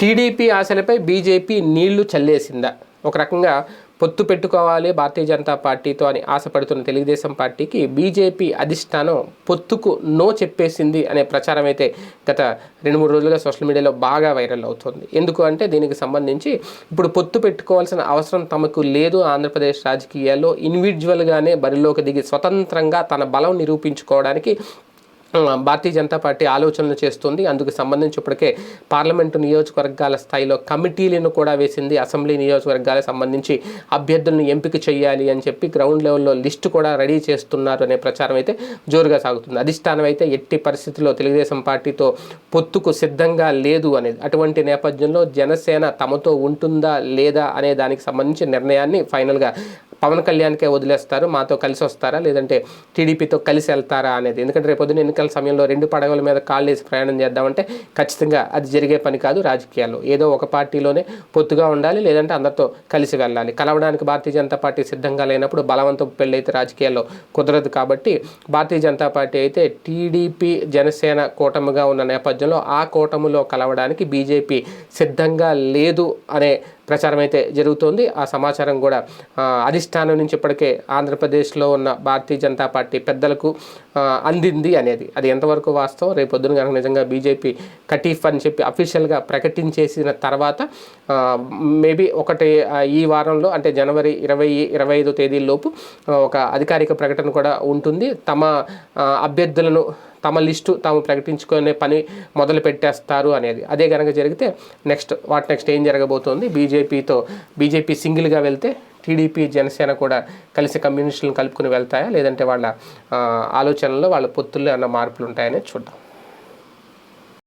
TDP ఆశలపై BJP నీళ్ళు చల్లేసిందా? ఒక రకంగా పొత్తు పెట్టుకోవాలి భారతీయ జనతా పార్టీతో అని ఆశపడుతున్న తెలుగుదేశం పార్టీకి బీజేపీ అధిష్టానం పొత్తుకు నో చెప్పేసింది అనే ప్రచారం అయితే గత రెండు మూడు రోజులుగా సోషల్ మీడియాలో బాగా వైరల్ అవుతుంది. ఎందుకు అంటే దీనికి సంబంధించి ఇప్పుడు పొత్తు పెట్టుకోవాల్సిన అవసరం తమకు లేదు. ఆంధ్రప్రదేశ్ రాజకీయాల్లో ఇండివిజువల్గానే బరిలోకి దిగి స్వతంత్రంగా తన బలం నిరూపించుకోవడానికి భారతీయ జనతా పార్టీ ఆలోచనలు చేస్తుంది. అందుకు సంబంధించి ఇప్పటికే పార్లమెంటు నియోజకవర్గాల స్థాయిలో కమిటీలను కూడా వేసింది. అసెంబ్లీ నియోజకవర్గాలకు సంబంధించి అభ్యర్థులను ఎంపిక చేయాలి అని చెప్పి గ్రౌండ్ లెవెల్లో లిస్టు కూడా రెడీ చేస్తున్నారు అనే ప్రచారం అయితే జోరుగా సాగుతుంది. అధిష్టానం అయితే ఎట్టి పరిస్థితుల్లో తెలుగుదేశం పార్టీతో పొత్తుకు సిద్ధంగా లేదు అనేది అటువంటి నేపథ్యంలో జనసేన తమతో ఉంటుందా లేదా అనే దానికి సంబంధించి నిర్ణయాన్ని ఫైనల్గా పవన్ కళ్యాణ్కే వదిలేస్తారు మాతో కలిసి వస్తారా? లేదంటే టీడీపీతో కలిసి వెళ్తారా అనేది? ఎందుకంటే రేపొద్దున ఎన్నికల సమయంలో రెండు పడవల మీద కాళ్ళు వేసి ప్రయాణం చేద్దామంటే ఖచ్చితంగా అది జరిగే పని కాదు రాజకీయాల్లో. ఏదో ఒక పార్టీలోనే పొత్తుగా ఉండాలి లేదంటే అందరితో కలిసి వెళ్ళాలి. కలవడానికి భారతీయ జనతా పార్టీ సిద్ధంగా లేనప్పుడు బలవంతం పెళ్ళైతే రాజకీయాల్లో కుదరదు కాబట్టి భారతీయ జనతా పార్టీ అయితే టీడీపీ జనసేన కూటమిగా ఉన్న నేపథ్యంలో ఆ కూటమిలో కలవడానికి బీజేపీ సిద్ధంగా లేదు అనే ప్రచారం అయితే జరుగుతోంది. ఆ సమాచారం కూడా అధిష్టానం నుంచి ఇప్పటికే ఆంధ్రప్రదేశ్లో ఉన్న భారతీయ జనతా పార్టీ పెద్దలకు అందింది అనేది. అది ఎంతవరకు వాస్తవం? రేపు పొద్దున కనుక నిజంగా బీజేపీ కటీఫ్ అని చెప్పి అఫీషియల్గా ప్రకటించేసిన తర్వాత మేబీ ఒకటి ఈ వారంలో అంటే జనవరి ఇరవై ఇరవై ఐదో తేదీలోపు ఒక అధికారిక ప్రకటన కూడా ఉంటుంది. తమ అభ్యర్థులను తమ లిస్టు తాము ప్రకటించుకునే పని మొదలు పెట్టేస్తారు అనేది. అదే కనుక జరిగితే నెక్స్ట్ వాట్ నెక్స్ట్ ఏం జరగబోతోంది? బీజేపీతో బీజేపీ సింగిల్గా వెళ్తే టీడీపీ జనసేన కూడా కలిసి కమ్యూనిస్టులను కలుపుకుని వెళ్తాయా? లేదంటే వాళ్ళ ఆలోచనల్లో వాళ్ళ పొత్తుల్లో ఏమైనా మార్పులు ఉంటాయనే చూద్దాం.